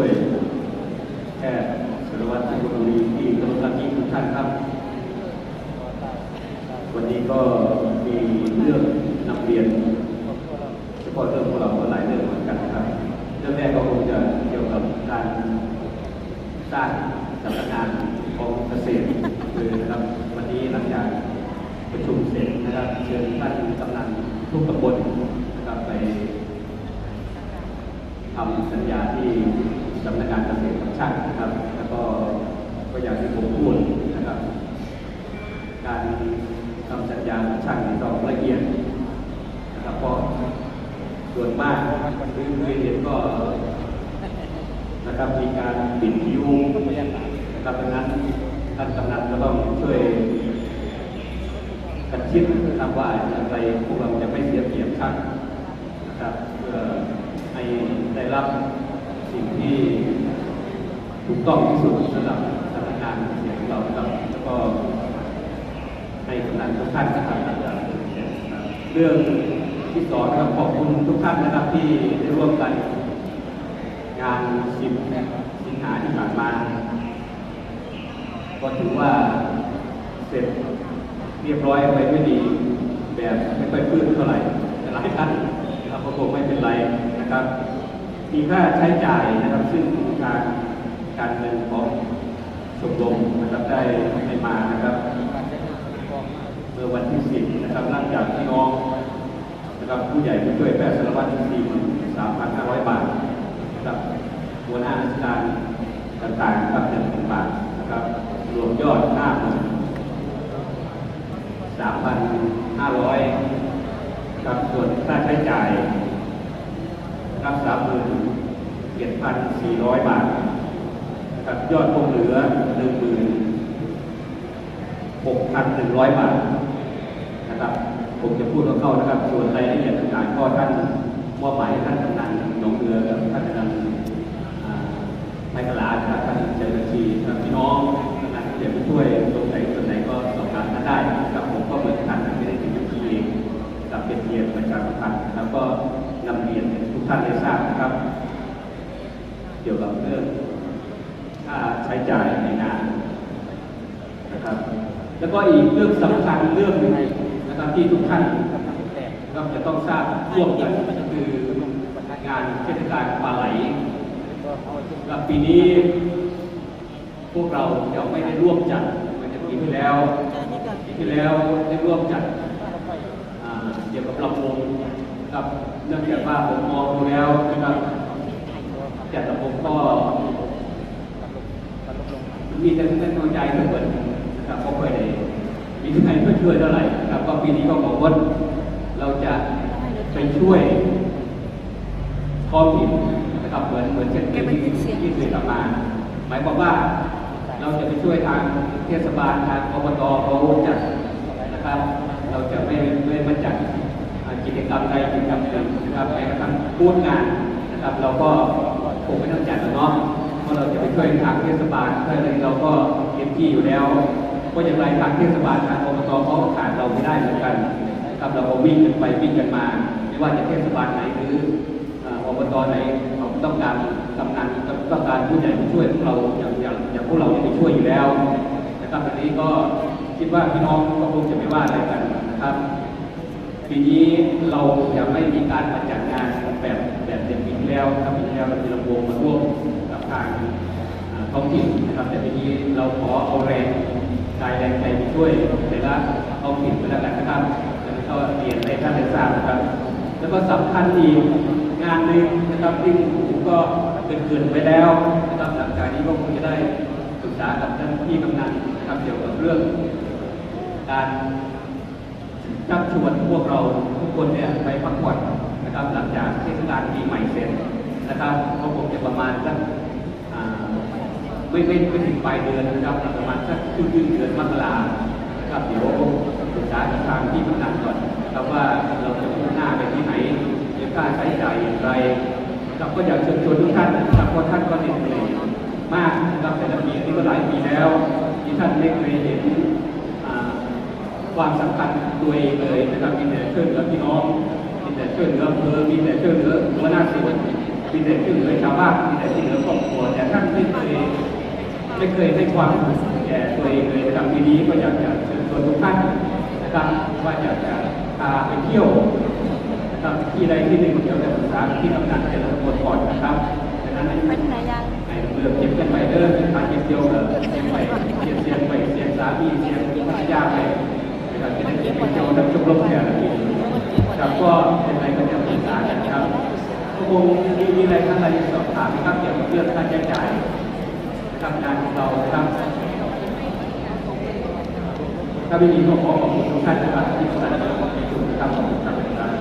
ช่วยแพทย์สารวัตรที่บุรีที่กรมรักยิ่ทุกท่านครับ วันนี้ก็มีเรื่องนำเรียนเฉพาะเรื่องของเราก็หลายเรื่องเหมือนกันครับ เรื่องแรกก็คงจะเกี่ยวกับการสร้างสำนักงานของเกษตรคือนะครับ วันนี้หลังจากประชุมเสร็จนะครับ เชิญท่านกำนันทุกตำบลนะครับไปทำสัญญาที่ สำนักงานเกษตรของช่างนะครับ แล้วก็ก็อย่างที่ผมพูดนะครับ การทำสัญญาของช่างนี่ต้องละเอียดนะครับเพราะส่วนมากคือคือเห็นก็นะครับมีการปิดคิวนะครับดังนั้นท่านกำนันก็ต้องช่วยกันคิดนะครับว่าอะไรพวกเราจะไม่เสียเปรียบช่างนะครับเพื่อให้ได้รับ สิ่งที่ถูกต้องที่สุดสำหรับสำนักงานเสียงของเราครับแล้วก็ให้กำนันทุกท่านนะครับเรื่องที่สองนะครับขอบคุณทุกท่านนะครับที่ได้ร่วมกัน งานสิบสิงหาที่ผ่านมา ก็ถือว่าเสร็จเรียบร้อยไปด้วยดีแบบไม่ค่อยพื้นเท่าไหร่แต่หลายท่านนะครับก็คงไม่เป็นไรนะครับ มีค่าใช้จ่ายนะครับ ซึ่งทางการเงินของชมรมนะครับได้ให้มานะครับเมื่อวันที่สิบนะครับหลังจากที่น้องนะครับผู้ใหญ่ผู้ช่วยแพทย์สารวัตรสี่หมื่นสามพันห้าร้อยบาทนะครับหัวหน้าราชการต่างๆนะครับหนึ่งพันบาทนะครับรวมยอดห้าหมื่นสามพันห้าร้อยครับส่วนค่าใช้จ่าย รับสามหมื่นเจ็ดพันสี่ร้อยบาทนะครับยอดคงเหลือหนึ่งหมื่น6,100บาทนะครับผมจะพูดเข้าๆนะครับ ส่วนรายละเอียดต่างๆก็ท่านมอบหมายให้ท่านกำนันหนองเรือกับท่านกำนันอ่าไมกลานะครับท่านเจ้าหน้าที่พี่น้องกำนันเดี๋ยวช่วย จ่ายในงานนะครับ แล้วก็อีกเรื่องสำคัญเรื่องหนึงนะครับที่ทุกท่านก็จะต้องทราบร่วมกันก็คืองานเทศกาลปลาไหลกับปีนี้ พวกเราจะไม่ได้ร่วมจัดเหมือนปีที่แล้วปีที่แล้วได้ร่วมจัดเกี่ยวกับลำวงนะครับเนื่องจากว่าผมมองดูแล้วนะครับจัดลำวงก็ มีแต่เงินตัวใจเพื่อนนะครับก็ค่อยได้มีที่ไหนเพื่อช่วยเท่าไหร่นะครับก็ปีนี้ก็บอกว่าเราจะไปช่วยท้องถิ่นนะครับเหมือนเหมือนเช่นที่ที่เคยทำมาหมายความว่าเราจะไปช่วยทางเทศบาลทางอบตเขาจัดนะครับ เราจะไม่ไม่มาจัดกิจกรรมใดกิจกรรมหนึ่งนะครับแม้กระทั่งพูดงานนะครับ เราก็คงไม่ต้องจัดแล้วเนาะ ราะเราจะไปช่วยทางเทศบาลเพื่อะไรเราก็เต็มที่อยู่แล้วก็อย่างไรทางเทศบาลทางอบตเขาขาดเราไม่ได้เหมือนกันนะครับเราก็วิ่งกันไปวิ่งกันมา ไม่ว่าจะเทศบาลไหนหรืออบตไหนเขาต้องการกำนันต้องการผู้ใหญ่ผู้ช่วยพวกเราอย่างอย่างอย่างพวกเราจะไปช่วยอยู่แล้วนะครับอันนี้ก็คิดว่าพี่น้องก็คงจะไม่ว่าอะไรกันนะครับปีนี้เราจะไม่มีการมาจัดงานแบบแบบอย่างปีที่แล้วครับปีที่แล้วเรามีลำวงมาร่วมกั ทางท้องถิ่นนะครับ แต่ปีนี้เราขอเอาแรงกายแรงใจไปช่วยแต่ละท้องถิ่นไปแล้วกันนะครับแล้วก็เรียนให้ท่านได้ทราบนะครับ แล้วก็สำคัญอีกงานหนึ่งนะครับที่ผมก็เกินเกินไปแล้วนะครับหลังจากนี้ก็คงจะได้ปรึกษากับท่านพี่กำนันนะครับเกี่ยวกับเรื่อง การชักชวนพวกเราทุกคนเนี่ยไปพักผ่อนนะครับหลังจากเทศกาลปีใหม่เสร็จนะครับก็คงจะประมาณสัก ไม่ไม่ไม่ถึงปลายเดือนนะครับประมาณสักครึ่งเดือนมกรานะครับเดี๋ยวปรึกษาทางที่กำนันก่อนครับว่าเราจะมุ่งหน้าไปที่ไหนจะค่าใช้จ่ายอย่างไรครับก็อยากเชิญชวนทุกท่านนะครับเพราะท่านก็เหน็ดเหนื่อยมากนะครับแต่ละปีนี่ก็หลายปีแล้ว ที่ท่านไม่เคยเห็นความสำคัญตัวเองเลยนะครับมีแต่ช่วยเหลือพี่น้องมีแต่ช่วยเหลืออำเภอมีแต่ช่วยเหลือหัวหน้าส่วนมีแต่ช่วยเหลือชาวบ้านมีแต่ช่วยเหลือครอบครัวแต่ท่านไม่เคย ไม่เคยให้ความแก่ตัวเองเลยนะครับปีนี้ก็อยากจะเชิญชวนทุกท่านนะครับว่าอยากจะพาไปเที่ยวนะครับที่ใดที่หนึ่งเดี๋ยวจะปรึกษาที่ทำงานแต่ละคนก่อนนะครับดังนั้นไปที่ไหนยังให้เลือเก็บกันไปเด้อเป็นการเก็บเดียวกับเก็บไปเสียงเสียงไปเสียงสามีเสียงภรรยาไปนะครับจะได้เก็บเดียวนับชมรมเนี่ยละทีครับก็เป็นไรก็จะปรึกษากันครับก็คงมีมีอะไรท่านใดสอบถามนะครับเกี่ยวกับเรื่องค่าใช้จ่าย ทำงานของเรานะครับถ้าไม่มีก็ขอขอบคุณทุกท่านนะครับที่สนับสนุนในจุดนะครับขอบคุณครับ